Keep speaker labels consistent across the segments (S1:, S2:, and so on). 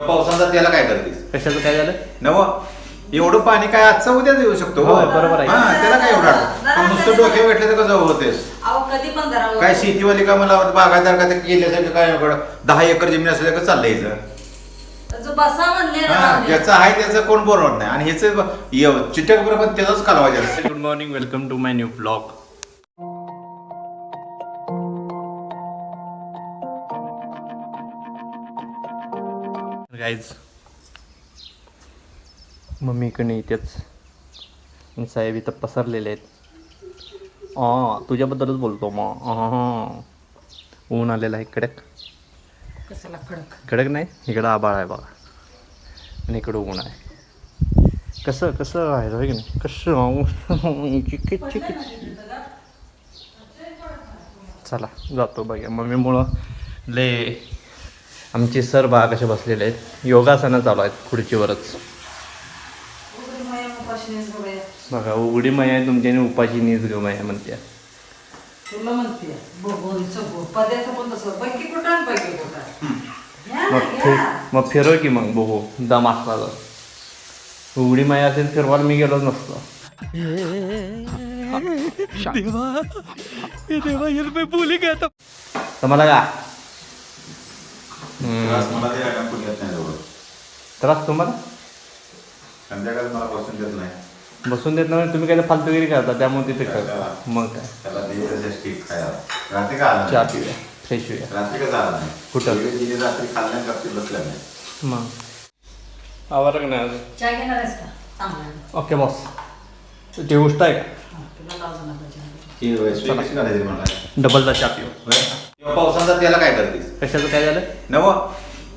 S1: पावसाचा त्याला काय करतेस?
S2: कशाचं काय झालं?
S1: नव एवढं पाणी काय आजचं उद्याच येऊ शकतो
S2: होय, बरोबर आहे.
S1: हा त्याला काय एवढं? पण नुसतं डोक्यावर भेटलं तर कसं होतेस?
S3: अहो कधी पण धरावं
S1: काय शेतीवाली का मला बागायदार का ते केल्यासारखं काय एवढं दहा एकर जमीन असल्या का चाललंय इथं?
S3: जो बसा म्हणले ना
S1: हा
S3: राहू दे.
S1: ज्याचं आहे त्याचं कोण बरोबर नाही. आणि ह्याच चिटक बरोबर त्याचाच कालवा जास्त
S2: good morning welcome to my new blog guys मम्मीकडे इथेच आणि साहेब इथं पसरलेले आहेत. हा तुझ्याबद्दलच बोलतो मग. हा ऊन आलेला आहे कडक
S3: कडक
S2: कडक नाही इकडं आबाळ आहे बघा. आणि इकडं ऊन आहे. कसं कसं आहे की नाही? कसं चिकिट चिकिट चला जातो बघा मम्मीमुळं ले आमचे सर बा कसे बसलेले आहेत? योगासनं चालू आहेत खुर्चीवरच. बघा उघडी माया आहे तुमची आणि उपाशी नीज ग माया म्हणत्या. मग फिर. मग फिरव की मग बघू दम असला तर. उघडी माया असेल फिरवायला मी गेलोच नसतो. तर मला का?
S1: मला ते कोणी येत नाही जवळ
S2: त्रास तुम्हाला?
S1: संध्याकाळी मला बसून देत नाही.
S2: बसून देत नाही तुम्ही काय तर फालतूगिरी करता त्यामुळे तिथे करता मग काय?
S1: त्याला स्टिक खायला. रात्री का आला
S2: चहा
S1: नाही?
S2: पिऊया फ्रेश होऊया.
S1: रात्री का आला नाही?
S2: कुठं?
S1: रात्री खाल्ल्या बसल्या नाही.
S2: मग? आवार नाही अजून
S3: चहा घेणार आहेस का? चांगला
S2: ओके बॉस. ते गोष्ट आहे का.
S1: ती वैश्विक कशी करायची मला
S2: डबलचा चहा पिऊ.
S1: पावसाचा त्याला काय करतेस?
S2: कशाचं काय झालं?
S1: नव?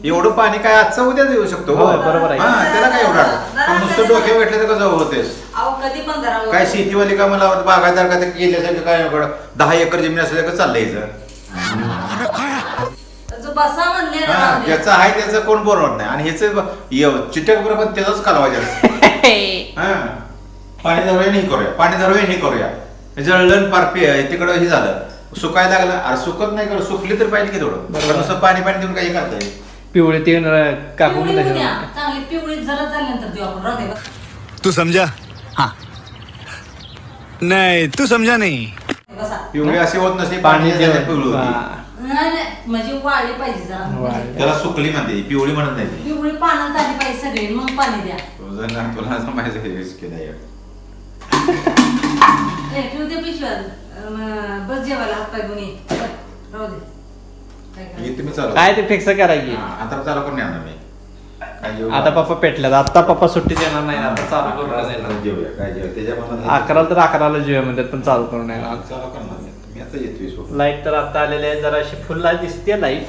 S1: एवढं पाणी काय आजचं उद्याच येऊ शकतो
S2: होय, बरोबर आहे.
S1: हा त्याला काय एवढं? पण नुसतं डोक्यावर भेटलं तर कसं होतेस?
S3: अहो कधी पण धरावं
S1: काय शेतीवाली का मला बागायदार का ते केल्यासारखं काय एवढं दहा एकर जमीन असल्या का चाललंय इथं.
S3: जो बसा म्हणले ना.
S1: हा
S3: राहू दे.
S1: ज्याचं आहे त्याचं कोण बरोबर नाही. आणि ह्याच चिटक बरोबर त्याचाच कालवा जास्त हा. पाणी धरूया आणि हे करूया. पाणी धरूया आणि हे करूया. जळलं पार पे तिकडं हे झालं. सुकायला लागलं. अरे सुकत नाही कर सुकली तर पाहिजे की थोडं
S2: बरोबर.
S1: नुसतं पाणी पाणी देऊन काही करता येईल
S2: पिवळे ते काकू
S3: पिवळी होऊ द्या.
S2: त्याच्यावर
S3: चांगली पिवळी जरा चालल्यानंतर देऊ आपण. राहू दे बस.
S4: तू समझा हाँ. नहीं तू समझा नहीं.
S3: बसा.
S1: पिवळी अशी होत नसते
S2: पाणी
S1: पाणी
S2: देऊन.
S1: पिवळी होती.
S2: हा.
S3: नाही नाही. म्हणजे वाळली पाहिजे जरा.
S2: वाळली.
S1: त्याला सुकली म्हणते पिवळी म्हणत नाही ती.
S3: पिवळी पानं झाली पाहिजे सगळी. मग पाणी द्या.
S1: तुझं ना तुला माहिती केलं आहे.
S3: ए, ठेवू दे पिशव्यात अं, बस जेवायला हात पाय गुणी राहू दे काय
S1: हे? तुम्ही चालू
S2: काय ते फिक्स करायची
S1: आता चालू करून येणार काय जेवू?
S2: आता पप्पा पेटल्यात आता पप्पा सुट्टी देणार नाही आता चालू करून
S1: जेवूया काय त्याच्या मनात
S2: अकराला तर अकराला जेव्हा म्हणतात पण चालू करून येणार
S1: चालू करणार मी. मी आता.
S2: लाइट तर आता आलेले आहे जरा अशी फुल दिसते लाइट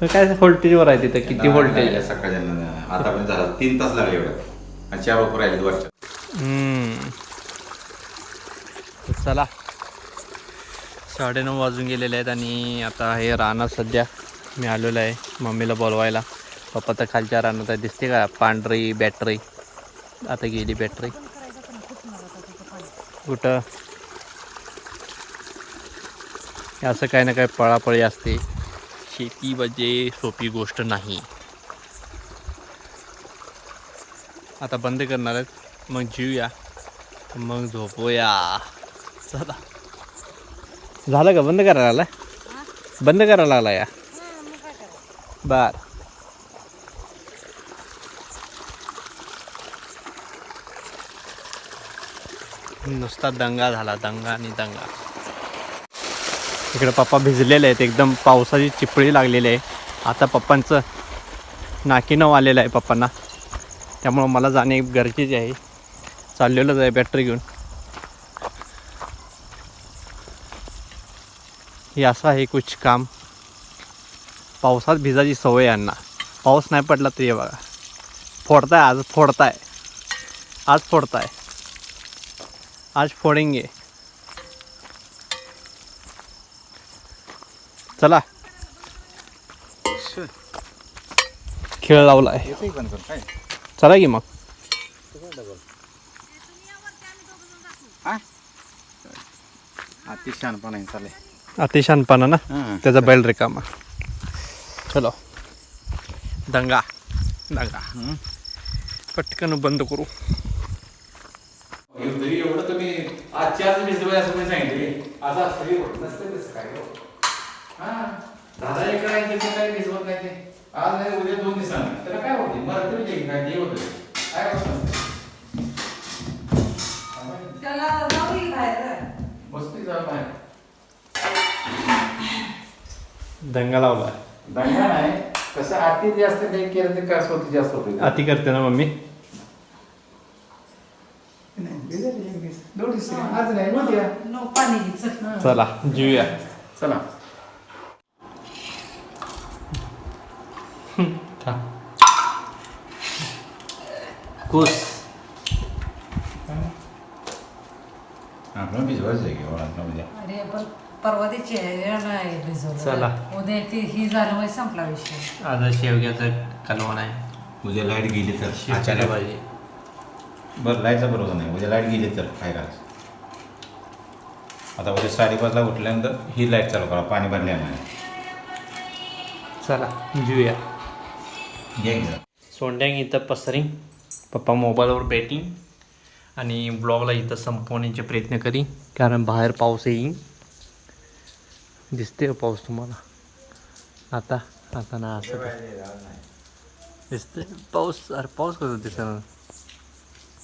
S2: पण काय व्होल्टेजवर आहे तिथं किती
S1: नाही,
S2: व्होल्टेज
S1: नाही, सकाळच्या आता पण झालं तीन तास लागले एवढं आणि चार वापर राहिले वरच्या
S2: चला. साडेनऊ वाजून गेलेले आहेत आणि आता हे रानात सध्या. मी आलेलो आहे मम्मीला बोलवायला. पप्पा तर खालच्या रानात आहे दिसते का? पांढरी बॅटरी आता गेली बॅटरी कुठं? असं काही ना काही पळापळी असते. शेती म्हणजे सोपी गोष्ट नाही. आता बंद करणार आहेत. मग जीवया मग झोपूया. चला. झालं का? बंद करायला लागला बंद करायला लागला या. बर. नुसता दंगा झाला दंगा आणि दंगा. इकडे पप्पा भिजलेले आहेत एकदम पावसाची चिपळी लागलेली आहे. आता पप्पांचं नाकी नऊ आलेलं आहे पप्पांना. त्यामुळं मला जाणे गरजेचे आहे. चाललेलंच आहे बॅटरी घेऊन. हे असं आहे कुछ काम. पावसात भिजायची सवय आहे यांना. पाऊस नाही पडला तरी बघा. फोडताय आज फोडताय. आज फोडताय. आज फोडेंगे. चला. खेळ लावलाय. चला की मग.
S1: अति शहाणपणा आहे, चालेल.
S2: अति शानपणा ना?
S1: हां.
S2: त्याचा बैल रिकामा. चलो. दंगा. दागा. पटकन बंद करू.
S1: तरी एवढं तुम्ही आजच्या आज भिजवाय असं कोणी सांगितले. असं असतं हे होत नसतं तसं काय हो. हा. दादा एक काय ते काय भिजवत नाही ते. आज नाही उद्या दोन दिवसांनी. त्याला काय होते मला तरी ते काय ते होतं काय होत नसतं?
S3: त्याला जाऊ
S1: जा बाहेर.
S2: दंगा लावला.
S1: दंगा नाही. कसं आती जास्त काही केलं तर काय स्वतः जास्त होतं
S2: अति करते ना मम्मी?
S1: आज नाही उद्या.
S3: नो पाणी घे, चल.
S2: चला. जीवया
S1: चला
S2: कुस.
S1: आपलं भिजवायचं आहे की वळण उद्या
S3: परवा भिजवलं.
S2: चला.
S3: उद्या ती ही झालं म्हणजे संपला विषय.
S2: आज शेवग्याचं कालवण आहे.
S1: उद्या लाइट गेली तर.
S2: शेवग्याची
S1: अचानक
S2: भाजी.
S1: बरं लाईटचा बरोबर नाही. उद्या लाइट गेली तर काय करायचं? आता उद्या साडेपाचला उठल्यानंतर ही लाइट चालू करा. पाणी भरल्यामुळे
S2: चला जीवया
S1: घे इकडं.
S2: सोंड्यांग इथं पसरिंग पप्पा मोबाईलवर बॅटिंग आणि ब्लॉगला इथं संपवण्याचे प्रयत्न करी. कारण बाहेर पाऊस येईन दिसते पाऊस तुम्हाला. आता आता ना असं दिसते पाऊस अरे पाऊस कसं दिसणार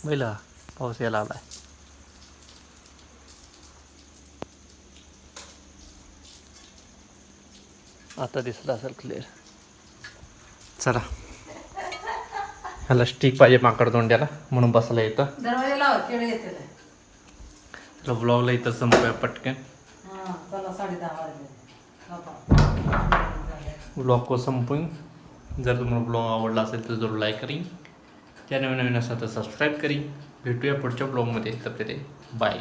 S2: पहिला पाऊस यायला आलाय. आता दिसला असेल क्लिअर चला. ह्याला स्टिक पाहिजे माकड तोंड्याला म्हणून बसला येतं. चला ब्लॉगला इथं संपूया पटकन.
S3: हा साडे दहा वाजले.
S2: ब्लॉग को संपून जर तुम्हाला ब्लॉग आवडला असेल तर जरूर लाईक करी. त्या नवीन नवीन असेल तर सबस्क्राईब करी. भेटूया पुढच्या ब्लॉगमध्ये. तर ते बाय